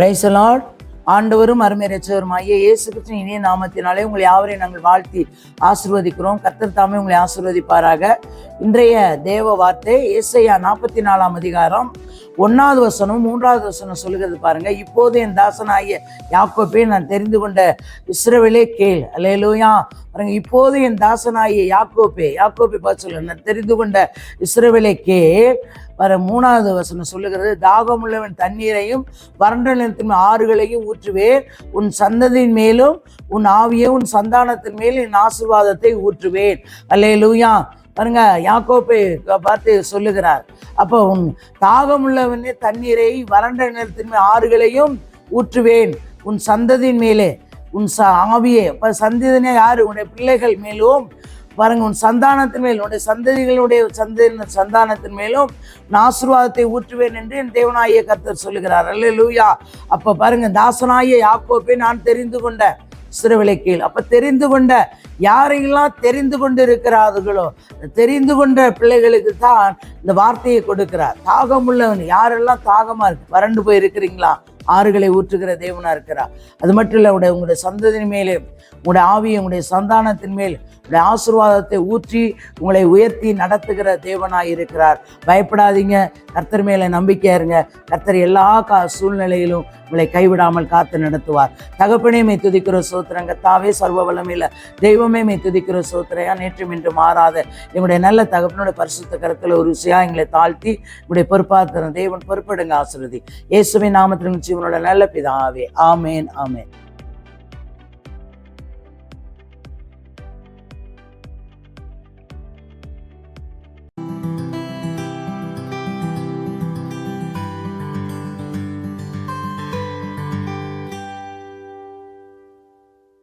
பிரைசலாட் ஆண்டவரும் அருமையரச்சவருமாகிய இயேசு கிருஷ்ணன் இனிய நாமத்தினாலே உங்களை யாவரையும் நாங்கள் வாழ்த்தி ஆசிர்வதிக்கிறோம். கர்த்தர் தாமே உங்களை ஆசிர்வதிப்பாராக. இன்றைய தேவ வார்த்தை ஏசையா நாற்பத்தி நாலாம் அதிகாரம் ஒன்றாவது வசனம் மூன்றாவது வசனம் சொல்லுகிறது பாருங்க. இப்போது என் தாசனாகிய யாக்கோப்பே நான் தெரிந்து கொண்ட இஸ்ரவேலே கேள். அலையலூயா பாருங்க இப்போது என் தாசனாகிய யாக்கோப்பே யாக்கோப்பே பார்த்து சொல்ல நான் தெரிந்து கொண்ட இஸ்ரவேலே கேள். வர மூணாவது வசனம் சொல்லுகிறது தாகமுள்ளவன் தண்ணீரையும் வறண்ட நிலத்தின் ஆறுகளையும் ஊற்றுவேன். உன் சந்ததியின் மேலும் உன் ஆவியை உன் சந்தானத்தின் மேலும் என் ஆசீர்வாதத்தை ஊற்றுவேன். அல்லேலூயா. பாருங்க யாக்கோப்பை பார்த்து சொல்லுகிறார் அப்போ உன் தாகமுள்ளவனே தண்ணீரை வறண்ட நிலத்தின் ஆறுகளையும் ஊற்றுவேன். உன் சந்ததியின் மேலே உன் ச ஆவியே இப்போ சந்ததினே யார்? உன்னுடைய பிள்ளைகள் மேலும் பாருங்க உன் சந்தானத்தின் மேல் உன்னுடைய சந்ததிகளுடைய சந்த சந்தானத்தின் மேலும் நான் ஆசீர்வாதத்தை ஊற்றுவேன் என்று என் தேவனாய கர்த்தர் சொல்லுகிறார். அல்ல லூயா அப்போ பாருங்க தாசனாய யாக்கோப்பை நான் தெரிந்து கொண்ட சிறுவிலை கீழ் அப்போ தெரிந்து கொண்ட யாரையெல்லாம் தெரிந்து கொண்டு இருக்கிறார்களோ தெரிந்து கொண்ட பிள்ளைகளுக்கு தான் இந்த வார்த்தையை கொடுக்கிறார். தாகம் உள்ளவன் யாரெல்லாம் தாகமாக இருக்கு? வறண்டு போய் இருக்கிறீங்களா ஆறுகளை ஊற்றுகிற தேவனாக இருக்கிறார். அது மட்டும் இல்லை உடைய உங்களுடைய சந்ததியின் மேலே உங்களுடைய ஆவியை உங்களுடைய சந்தானத்தின் மேல் உங்களுடைய ஆசீர்வாதத்தை ஊற்றி உங்களை உயர்த்தி நடத்துகிற தேவனாக இருக்கிறார். பயப்படாதீங்க. கர்த்தர் மேலே நம்பிக்கையா இருங்க. கர்த்தர் எல்லா கா சூழ்நிலையிலும் உங்களை கைவிடாமல் காத்து நடத்துவார். தகப்பனே மே துதிக்கிற சோத்திரங்க தாவே சர்வ வளமையில் தெய்வமே மே துதிக்கிற சோத்திரையா நேற்றும் இன்று மாறாத. எங்களுடைய நல்ல தகப்பனோட பரிசுத்த கருத்தில் ஒரு விஷயம் எங்களை தாழ்த்தி உங்களுடைய பொறுப்பாத்திரம் தேவன் பொறுப்படுங்க ஆசிரதி இயேசுவின் நாமத்தின் ஜீவனோட நல்ல பிதாவே. ஆமேன் ஆமேன்.